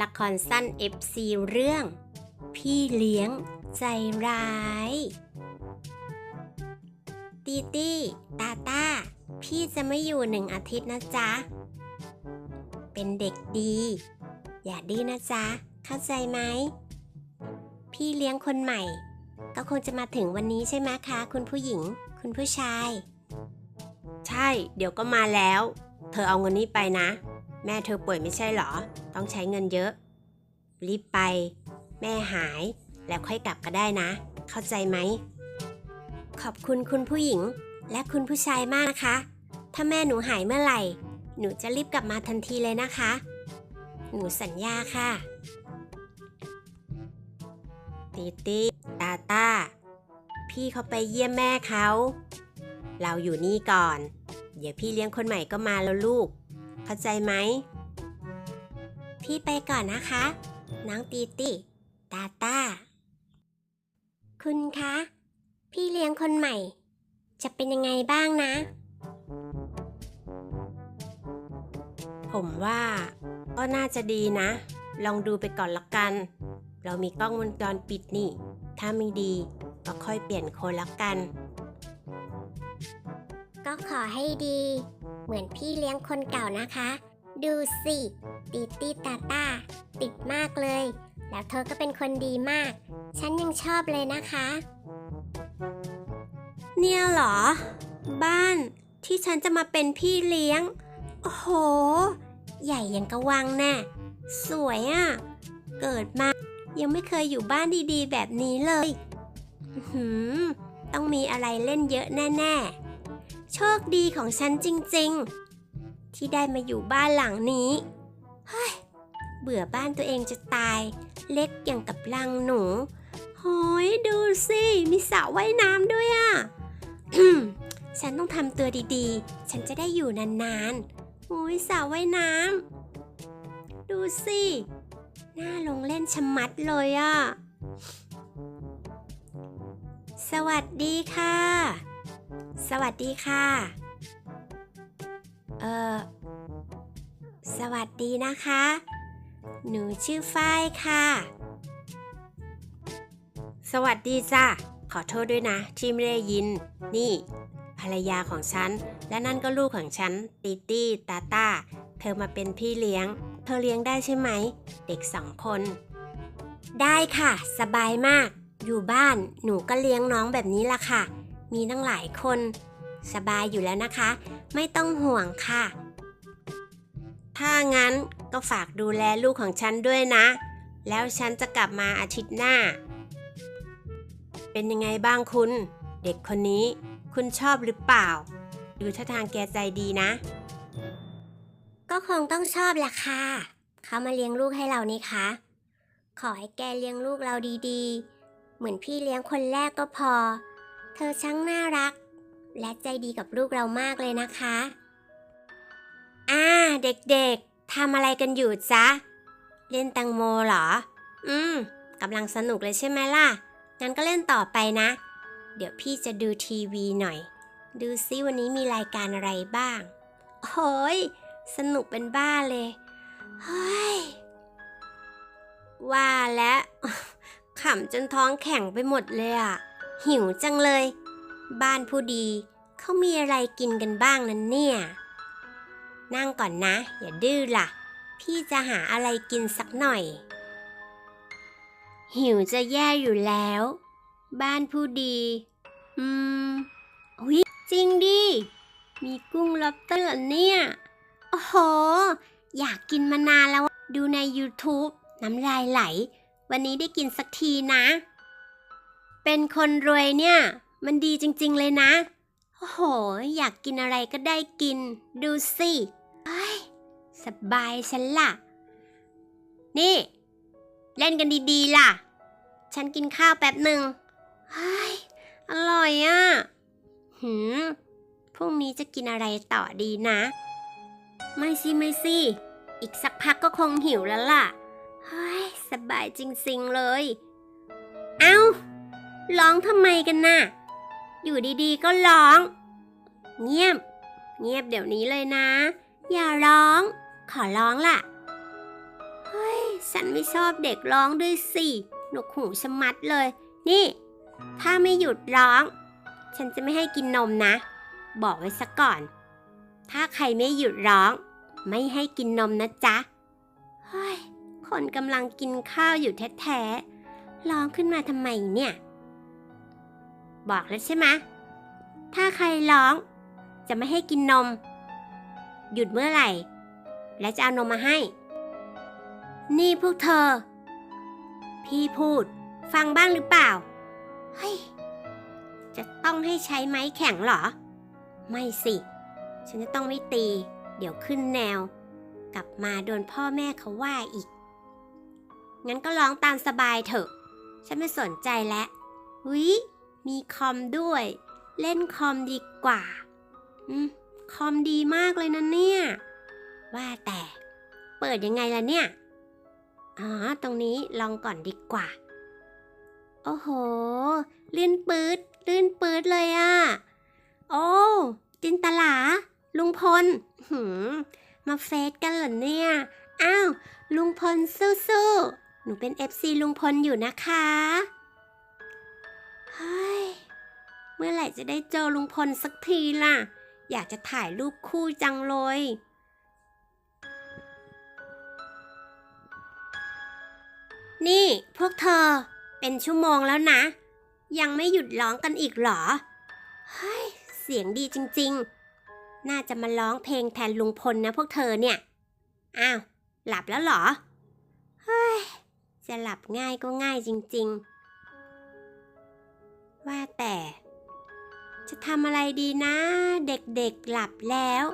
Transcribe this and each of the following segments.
ละครสั้น FC เรื่อง พี่เลี้ยงใจร้าย ตีตี้ตาตาพี่จะไม่อยู่หนึ่งอาทิตย์นะจ๊ะ เป็นเด็กดี อย่าดื้อนะจ๊ะ เข้าใจไหม พี่เลี้ยงคนใหม่ ก็คงจะมาถึงวันนี้ใช่ไหมคะ คุณผู้หญิง คุณผู้ชาย ใช่ เดี๋ยวก็มาแล้ว เธอเอาเงินนี้ไปนะ แม่เธอป่วยไม่ใช่เหรอ ต้องใช้เงินเยอะ รีบไป แม่หายแล้วค่อยกลับก็ได้นะ เข้าใจไหม ขอบคุณคุณผู้หญิงและคุณผู้ชายมากนะคะ ถ้าแม่หนูหายเมื่อไหร่ หนูจะรีบกลับมาทันทีเลยนะคะ หนูสัญญาค่ะตีตี้ตาตาพี่เขาไปเยี่ยมแม่เขา เราอยู่นี่ก่อน เดี๋ยวพี่เลี้ยงคนใหม่ก็มาแล้วลูก เข้าใจไหม พี่ไปก่อนนะคะ น้องตีติตาตาคุณคะ พี่เลี้ยงคนใหม่ จะเป็นยังไงบ้างนะ ผมว่า ก็น่าจะดีนะ ลองดูไปก่อนละกัน เรามีกล้องวงจรปิดนี่ ถ้าไม่ดีก็ค่อยเปลี่ยนคนละกัน ก็ขอให้ดี เหมือนพี่เลี้ยงคนเก่านะคะ ดูสิติตีตาตาติดมากเลย แล้วเธอก็เป็นคนดีมาก ฉันยังชอบเลยนะคะ เนี่ยเหรอ บ้านที่ฉันจะมาเป็นพี่เลี้ยง โอ้โห ใหญ่ยังกระวังแน่สวยอะ่ะ เกิดมายังไม่เคยอยู่บ้านดีๆ แบบนี้เลยหือต้องมีอะไรเล่นเยอะแน่ ๆ โชคดีของฉันจริงๆ ที่ได้มาอยู่บ้านหลังนี้ เฮ้ย เบื่อบ้านตัวเองจะตาย เล็กอย่างกับลังหนูโหยดูสิ มีสระว่ายน้ำด้วยอะ่ะ ฉันต้องทำตัวดีๆ ฉันจะได้อยู่นานๆโอ้ยสระว่ายน้ำ ดูสิน่าลงเล่นชะมัดเลยอะ่ะ สวัสดีค่ะ สวัสดีค่ะ เออสวัสดีนะคะ หนูชื่อฝ้ายค่ะ สวัสดีจ้ะ ขอโทษด้วยนะ ที่ไม่ได้ยิน นี่ ภรรยาของฉัน และนั่นก็ลูกของฉัน ตีตี้ ตาตาเธอมาเป็นพี่เลี้ยง เธอเลี้ยงได้ใช่ไหม เด็กสองคน ได้ค่ะ สบายมาก อยู่บ้าน หนูก็เลี้ยงน้องแบบนี้ละค่ะ มีตั้งหลายคน สบายอยู่แล้วนะคะ ไม่ต้องห่วงค่ะ ถ้างั้นก็ฝากดูแลลูกของฉันด้วยนะ แล้วฉันจะกลับมาอาทิตย์หน้า เป็นยังไงบ้างคุณ เด็กคนนี้ คุณชอบหรือเปล่า ดูท่าทางแกใจดีนะ ก็คงต้องชอบแหละค่ะ เขามาเลี้ยงลูกให้เรานี่คะ ขอให้แกเลี้ยงลูกเราดีๆ เหมือนพี่เลี้ยงคนแรกก็พอ เธอช่างน่ารัก และใจดีกับลูกเรามากเลยนะคะ อ่า เด็กๆทำอะไรกันอยู่จ๊ะ เล่นแตังโมเหรอ อืมกำลังสนุกเลยใช่ไหมล่ะ งั้นก็เล่นต่อไปนะ เดี๋ยวพี่จะดูทีวีหน่อย ดูซิวันนี้มีรายการอะไรบ้าง โอ้ย สนุกเป็นบ้าเลยเฮ้ยว่าแล้วขำจนท้องแข็งไปหมดเลยอะ หิวจังเลย บ้านผู้ดีเขามีอะไรกินกันบ้างนั้นเนี่ย นั่งก่อนนะ อย่าดื้อล่ะ พี่จะหาอะไรกินสักหน่อย หิวจะแย่อยู่แล้ว บ้านผู้ดี อืมอุ๊ยจริงดิ มีกุ้งล็อบสเตอร์เหรอเนี่ย โอ้โห อยากกินมานานแล้ว ดูใน YouTube น้ำลายไหล วันนี้ได้กินสักทีนะ เป็นคนรวยเนี่ย มันดีจริงๆเลยนะ โอ้โห อยากกินอะไรก็ได้กิน ดูสิเฮ้ยสบายฉันล่ะ นี่ เล่นกันดีๆล่ะ ฉันกินข้าวแป๊บหนึ่งเฮ้ยอร่อยอะ หืม พรุ่งนี้จะกินอะไรต่อดีนะ ไม่สิไม่สิ อีกสักพักก็คงหิวแล้วล่ะ เฮ้ย สบายจริงๆเลย เอ้า ร้องทำไมกันน่ะ อยู่ดีๆก็ร้อง เงียบ เงียบเดี๋ยวนี้เลยนะ อย่าร้อง ขอร้องล่ะ เฮ้ย ฉันไม่ชอบเด็กร้องด้วยสิ หนวกหูชะมัดเลย นี่ ถ้าไม่หยุดร้อง ฉันจะไม่ให้กินนมนะ บอกไว้ซะก่อน ถ้าใครไม่หยุดร้อง ไม่ให้กินนมนะจ๊ะ เฮ้ย คนกำลังกินข้าวอยู่แท้ๆ ร้องขึ้นมาทำไมเนี่ย บอกแล้วใช่ไหมถ้าใครร้อง จะไม่ให้กินนม หยุดเมื่อไหร่ และจะเอานมมาให้ นี่พวกเธอ พี่พูด ฟังบ้างหรือเปล่า เฮ้ย จะต้องให้ใช้ไม้แข็งเหรอ ไม่สิ ฉันจะต้องไม่ตี เดี๋ยวขึ้นแนว กลับมาโดนพ่อแม่เขาว่าอีก งั้นก็ร้องตามสบายเถอะ ฉันไม่สนใจแล้ววิ มีคอมด้วย เล่นคอมดีกว่า อืม คอมดีมากเลยนะเนี่ย ว่าแต่ เปิดยังไงล่ะเนี่ย อ๋อ ตรงนี้ลองก่อนดีกว่า โอ้โห ลื่นปืดลื่นปืดเลยอะโอ้จินตลา ลุงพล หืม มาเฟซกันเหรอเนี่ย อ้าว ลุงพลสู้ๆ หนูเป็น FC ลุงพลอยู่นะคะ เฮ้ย เมื่อไหร่จะได้เจอลุงพลสักทีล่ะ อยากจะถ่ายรูปคู่จังเลย นี่พวกเธอเป็นชั่วโมงแล้วนะ ยังไม่หยุดร้องกันอีกเหรอ เฮ้ย เสียงดีจริงๆ น่าจะมาร้องเพลงแทนลุงพลนะพวกเธอเนี่ย อ้าว หลับแล้วเหรอ เฮ้ย จะหลับง่ายก็ง่ายจริง ๆ ว่าแต่ จะทำอะไรดีนะ เด็กๆหลับแล้ว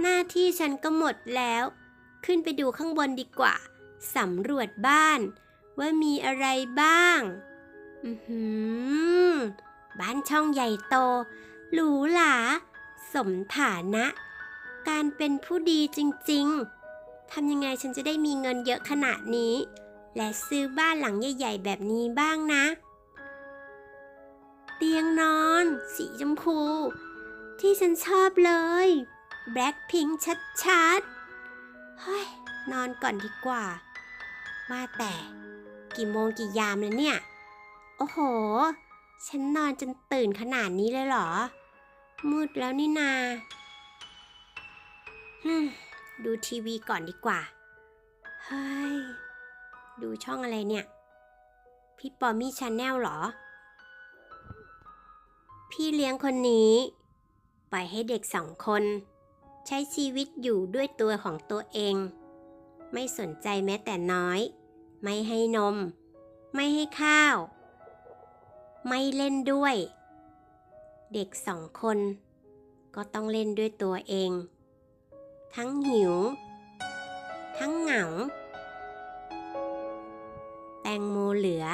หน้าที่ฉันก็หมดแล้ว ขึ้นไปดูข้างบนดีกว่าสำรวจบ้าน ว่ามีอะไรบ้าง อือหือ บ้านช่องใหญ่โต หรูหรา สมฐานะ การเป็นผู้ดีจริงๆ ทำยังไงฉันจะได้มีเงินเยอะขนาดนี้ และซื้อบ้านหลังใหญ่ ๆ แบบนี้บ้างนะ เตียงนอน สีชมพู ที่ฉันชอบเลยแบล็คพิงชัดๆเฮ้ยนอนก่อนดีกว่า ว่าแต่กี่โมงกี่ยามแล้วเนี่ย โอ้โห ฉันนอนจนตื่นขนาดนี้เลยเหรอ มืดแล้วนี่นาฮึดูทีวีก่อนดีกว่า เฮ้ย ดูช่องอะไรเนี่ย พี่ปอมี่ชาแนลเหรอ พี่เลี้ยงคนนี้ ปล่อยให้เด็กสองคน ใช้ชีวิตอยู่ด้วยตัวของตัวเอง ไม่สนใจแม้แต่น้อย ไม่ให้นม ไม่ให้ข้าว ไม่เล่นด้วย เด็กสองคน ก็ต้องเล่นด้วยตัวเอง ทั้งหิว ทั้งเหงา แตงโมเหลือ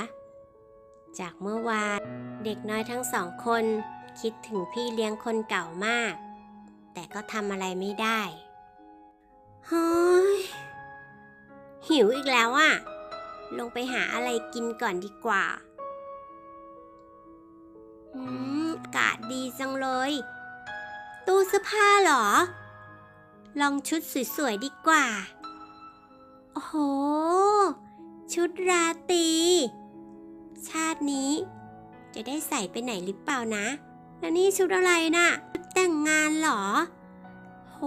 จากเมื่อวาน เด็กน้อยทั้งสองคน คิดถึงพี่เลี้ยงคนเก่ามาก แต่ก็ทำอะไรไม่ได้เฮ้ยหิวอีกแล้วอะลงไปหาอะไรกินก่อนดีกว่าอืมอากาศดีจังเลย ตู้เสื้อผ้าเหรอ ลองชุดสวยๆดีกว่า โอ้โห ชุดราตรี ชาตินี้ จะได้ใส่ไปไหนหรือเปล่านะ แล้วนี่ชุดอะไรนะ่ะชุดแต่งงานเหรอ โห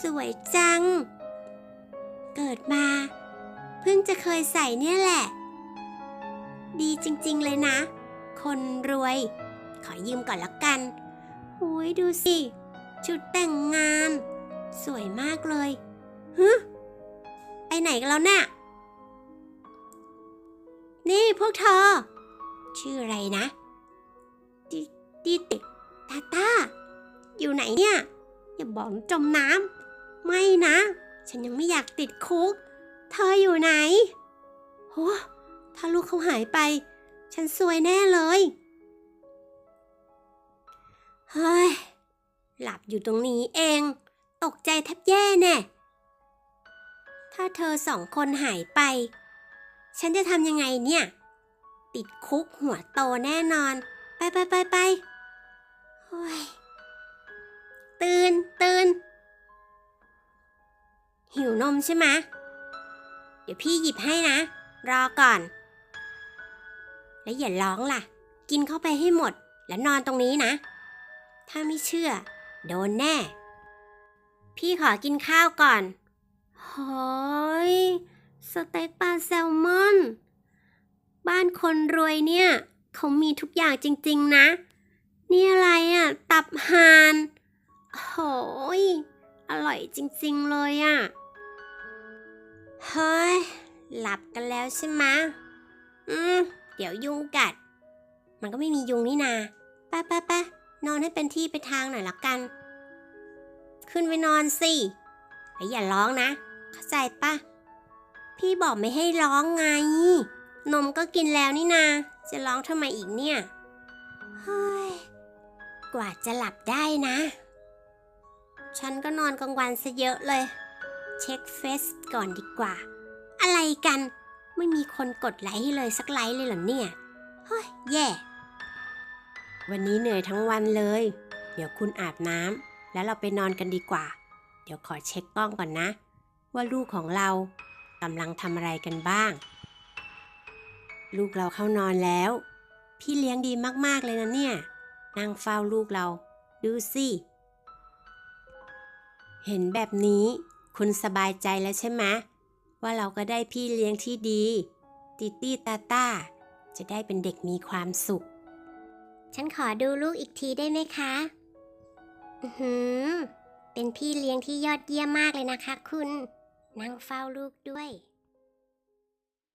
สวยจัง เกิดมา เพิ่งจะเคยใส่เนี่ยแหละ ดีจริงๆเลยนะ คนรวย ขอยืมก่อนละกันหุยดูสิ ชุดแต่งงาน สวยมากเลยฮึไปไหนกันแล้วน่ะ นี่พวกเธอ ชื่ออะไรนะดิดิติตาตาอยู่ไหนเนี่ย อย่าบอกจมน้ำไม่นะ ฉันยังไม่อยากติดคุก เธออยู่ไหนโหถ้าลูกเขาหายไป ฉันซวยแน่เลยเฮ้ยหลับอยู่ตรงนี้เอง ตกใจแทบแย่แน่ ถ้าเธอสองคนหายไป ฉันจะทำยังไงเนี่ย ติดคุกหัวโตแน่นอน ไปไปไปไปโอ้ยตื่นตื่นหิวนมใช่ไหมเดี๋ยวพี่หยิบให้นะ รอก่อน แล้วอย่าร้องล่ะ กินเข้าไปให้หมด แล้วนอนตรงนี้นะ ถ้าไม่เชื่อ โดนแน่ พี่ขอกินข้าวก่อนหอย สเต็กปลาแซลมอน บ้านคนรวยเนี่ย เขามีทุกอย่างจริงๆนะ นี่อะไรอะ ตับห่านโหยอร่อยจริงๆเลยอะ เฮ้ย หลับกันแล้วใช่ไหมอืม เดี๋ยวยุงกัด มันก็ไม่มียุงนี่นาไปไปไปนอนให้เป็นที่ไปนทางหน่อยละกัน ขึ้นไปนอนสิแล้อย่าร้องนะ เข้าใจปะ พี่บอกไม่ให้ร้องไง นมก็กินแล้วนี่นา จะร้องทำไมอีกเนี่ย เฮ้ย กว่าจะหลับได้นะ ฉันก็นอนกลางวันซะเยอะเลย เช็คเฟซก่อนดีกว่า อะไรกัน ไม่มีคนกดไลค์ให้เลยสักไลค์เลยเหรอเนี่ย เฮ้ย แย่ วันนี้เหนื่อยทั้งวันเลย เดี๋ยวคุณอาบน้ำแล้วเราไปนอนกันดีกว่า เดี๋ยวขอเช็คกล้องก่อนนะ ว่าลูกของเรา กำลังทำอะไรกันบ้าง ลูกเราเข้านอนแล้ว พี่เลี้ยงดีมากๆเลยนะเนี่ย นั่งเฝ้าลูกเรา ดูสิ เห็นแบบนี้คุณสบายใจแล้วใช่ไหมว่าเราก็ได้พี่เลี้ยงที่ดี ติตี้ตาตาจะได้เป็นเด็กมีความสุข ฉันขอดูลูกอีกทีได้ไหมคะ อือหือ เป็นพี่เลี้ยงที่ยอดเยี่ยมมากเลยนะคะคุณ นั่งเฝ้าลูกด้วย